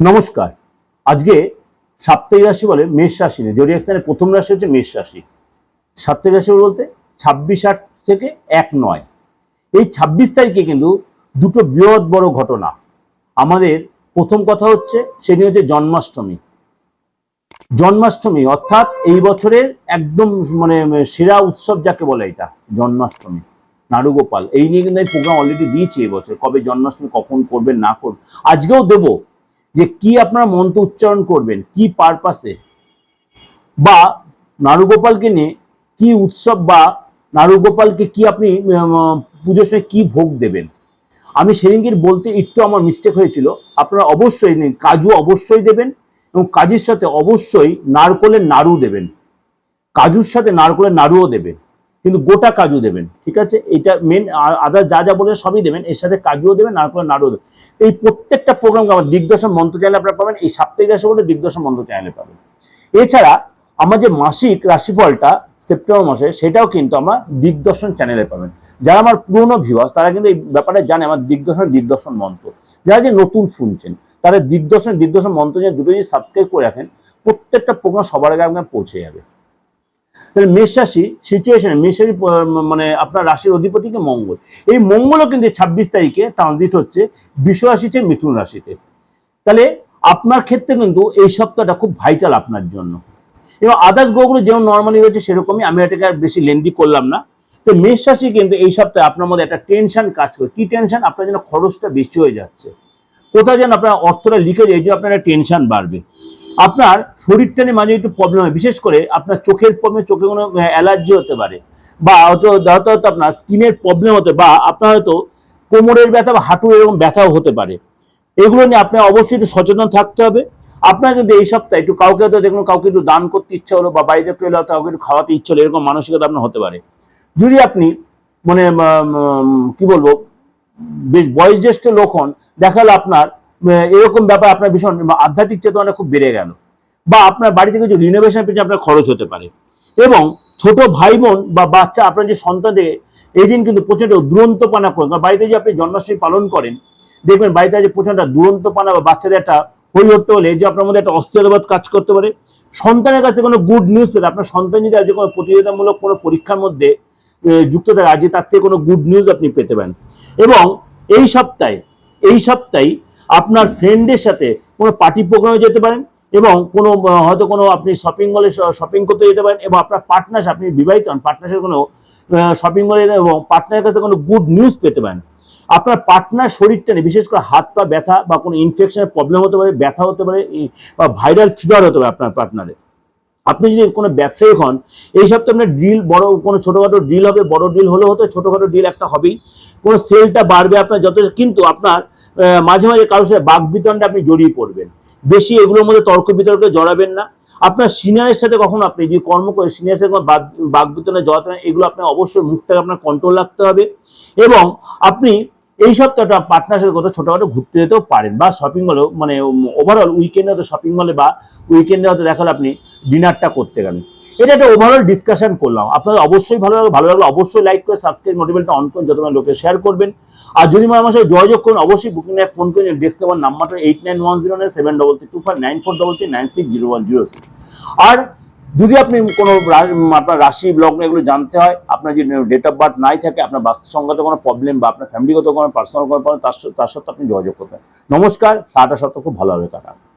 নমস্কার। আজকে সাপ্তাহিক রাশি বলে মেষ রাশি নেই জোডিয়াক স্থানের প্রথম রাশি হচ্ছে মেষ রাশি। সাপ্তাহিক রাশি বলতে ছাব্বিশ আট থেকে এক নয়। এই ছাব্বিশ তারিখে কিন্তু দুটো বৃহৎ বড় ঘটনা। আমাদের প্রথম কথা হচ্ছে সেটি হচ্ছে জন্মাষ্টমী। জন্মাষ্টমী অর্থাৎ এই বছরের একদম মানে সেরা উৎসব যাকে বলে এটা, জন্মাষ্টমী। নাড়ুগোপাল, এই নিয়ে কিন্তু আমি প্রোগ্রাম অলরেডি দিয়েছি এই বছর, কবে জন্মাষ্টমী, কখন করবেন, না করবেন। আজকেও দেবো। যে কি আপনারা মন্ত্র উচ্চারণ করবেন, কি পারপাসে বা নারুগোপালকে নিয়ে কি উৎসব বা নারুগোপালকে কি আপনি পুজোর সময় কি ভোগ দেবেন? আমি সেদিনকে বলতে একটু আমার মিস্টেক হয়েছিল। আপনারা অবশ্যই কাজু অবশ্যই দেবেন এবং কাজের সাথে অবশ্যই নারকলের নাড়ু দেবেন। কাজুর সাথে নারকলের নাড়ুও দেবেন। কিন্তু গোটা কাজু দেবেন, ঠিক আছে? এটা মেন আদার যা যা বলে সবই দেবেন, এর সাথে কাজুও দেবেন নারকলের নাড়ুও দেবেন। এই প্রত্যেকটা প্রোগ্রাম আমার দিগদর্শন মন্ত্র চ্যানেলে আপনারা পাবেন, এই সাপ্তাহিক রাশি বলে দিগদর্শন মন্ত্র চ্যানেলে পাবেন। এছাড়া আমার যে মাসিক রাশিফলটা সেপ্টেম্বর মাসে, সেটাও কিন্তু আমরা দিগদর্শন চ্যানেলে পাবেন। যারা আমার পুরনো ভিউয়ার্স তারা কিন্তু এই ব্যাপারে জানে, আমার দিগদর্শন দিগদর্শন মন্ত্র। যারা যে নতুন শুনছেন তারা দিগদর্শন দিগদর্শন মন্ত্র যে দুটো যদি সাবস্ক্রাইব করে রাখেন, প্রত্যেকটা প্রোগ্রাম সবার আগে আপনার পৌঁছে যাবে। তাহলে মেষ রাশি সিচুয়েশন মেষ রাশি প- মানে আপনার রাশির অধিপতিকে মঙ্গল? এই মঙ্গলও কিন্তু ছাব্বিশ তারিখে ট্রানজিট হচ্ছে বিশ্ব রাশিতে মিথুন রাশিতে তাহলে আপনার ক্ষেত্রে কিন্তু এই সপ্তাহটা খুব ভাইটাল আপনার জন্য। এবং আদার্স গ্রহগুলো যেমন নর্মালি রয়েছে সেরকমই, আমি এটাকে আর বেশি লেন্দি করলাম না। তো মেষ রাশি কিন্তু এই সপ্তাহে আপনার মধ্যে একটা টেনশন কাজ করে। কি টেনশন আপনার যেন খরচটা বেশি হয়ে যাচ্ছে। কোথায় যেন আপনার অর্থটা লিখে যায় যে আপনার টেনশন বাড়বে। আপনার শরীরটা নিয়ে মাঝে একটু প্রবলেম হয়। বিশেষ করে আপনার চোখের প্রবলেম চোখে কোনো অ্যালার্জি হতে পারে। বা হয়তো হয়তো হয়তো আপনার স্কিনের প্রবলেম হতে, বা আপনার হয়তো কোমরের ব্যথা বা হাঁটুর এরকম ব্যথাও হতে পারে। এগুলো নিয়ে আপনার অবশ্যই একটু সচেতন থাকতে হবে। আপনার কিন্তু এই সপ্তাহে একটু কাউকে হয়তো দেখুন, কাউকে একটু দান করতে ইচ্ছা হলো, বা বাড়িতে কেউ এলো কাউকে একটু খাওয়াতে ইচ্ছা হলো, এরকম মানসিকতা আপনার হতে পারে। যদি আপনি মানে কি বলব, বেশ বয়স জ্যেষ্ঠ লোক হন দেখাল আপনার এরকম ব্যাপার আপনার ভীষণ আধ্যাত্মিক চেতনাটা খুব বেড়ে গেল। বা আপনার বাড়ি থেকে কিছু রিনোভেশন পেছনে আপনার খরচ হতে পারে। এবং ছোট ভাই বোন বা বাচ্চা আপনার যে সন্তান থেকে এই দিন কিন্তু প্রচণ্ড দুরন্ত পানা করেন কারণ বাড়িতে যে আপনি জন্মাষ্টমী পালন করেন, দেখবেন বাড়িতে যে প্রচণ্ড দুরন্ত পানা বা বাচ্চাদের একটা হই হতে হলে যে আপনার মধ্যে একটা অস্থিরতাবোধ কাজ করতে পারে। সন্তানের কাছে কোনো গুড নিউজ পেতে আপনার সন্তান যদি আজকে কোনো প্রতিযোগিতামূলক কোনো পরীক্ষার মধ্যে যুক্ত থাকে, আজকে তার থেকে কোনো গুড নিউজ আপনি পেতে পারেন। এবং এই সপ্তাহে এই সপ্তাহে আপনার ফ্রেন্ডের সাথে কোনো পার্টি প্রোগ্রামে যেতে পারেন এবং কোনো হয়তো কোনো আপনি শপিং মলে শপিং করতে যেতে পারেন এবং আপনার পার্টনার আপনি বিবাহিত হন পার্টনারের কোনো শপিং মলে এবং পার্টনারের কাছে কোনো গুড নিউজ পেতে পারেন। আপনার পার্টনার শরীরটা নিয়ে, বিশেষ করে হাত পা ব্যথা বা কোনো ইনফেকশনের প্রবলেম হতে পারে, ব্যথা হতে পারে বা ভাইরাল ফিভার হতে পারে আপনার পার্টনারে আপনি যদি কোনো ব্যবসায়িক হন, এই সপ্তাহে আপনার ডিল বড়, কোনো ছোটোখাটো ডিল হবে, বড় ডিল হলে হতে ছোটোখাটো ডিল একটা হবেই। কোনো সেলটা বাড়বে আপনার যথেষ্ট, কিন্তু আপনার মাঝে মাঝে কারোর সাথে বাক বিতণ্ডে আপনি জড়িয়ে পড়বেন। বেশি এগুলোর মধ্যে তর্ক বিতর্কে জড়াবেন না। আপনার সিনিয়রের সাথে কখনো আপনি যে কর্ম করে সিনিয়রের সাথে বাক বিতণ্ডে জড়াতে এগুলো আপনার অবশ্যই মুখটাকে আপনার কন্ট্রোল রাখতে হবে। এবং আপনি এই সপ্তাহটা পার্টনার সাথে কোথাও ছোটোখাটো ঘুরতে যেতেও পারেন বা শপিং মলেও মানে ওভারঅল উইকেন্ডে হয়তো শপিং মলে বা উইকেন্ডে হয়তো দেখাল আপনি ডিনারটা করতে গেলেন এটা একটা ওভারঅল ডিসকাশন করলাম। আপনাদের অবশ্যই ভালো লাগবে ভালো লাগলে অবশ্যই লাইক করে সাবস্ক্রাইব নোটিফিকেশনটা অন করুন যত লোকে শেয়ার করবেন। আর যদি আমার সাথে যোগাযোগ করুন, অবশ্যই বুকিং এ ফোন করুন ডেস্ক আমার নাম্বারটা eight nine one zero nine seven double three two five nine four double three nine six zero one zero six আর যদি আপনি কোনো আপনার রাশি, লগ্ন এগুলো জানতে হয়, আপনার যদি ডেট অফ বার্থ নাই থাকে, আপনার বাস্তুসংগত কোনো প্রবলেম বা আপনার ফ্যামিলিগত কোনো পার্সোনাল কোনো প্রবলেম তার সাথে আপনি যোগাযোগ করবেন নমস্কার, সারাটা সত্ত্বে খুব ভালোভাবে কাটান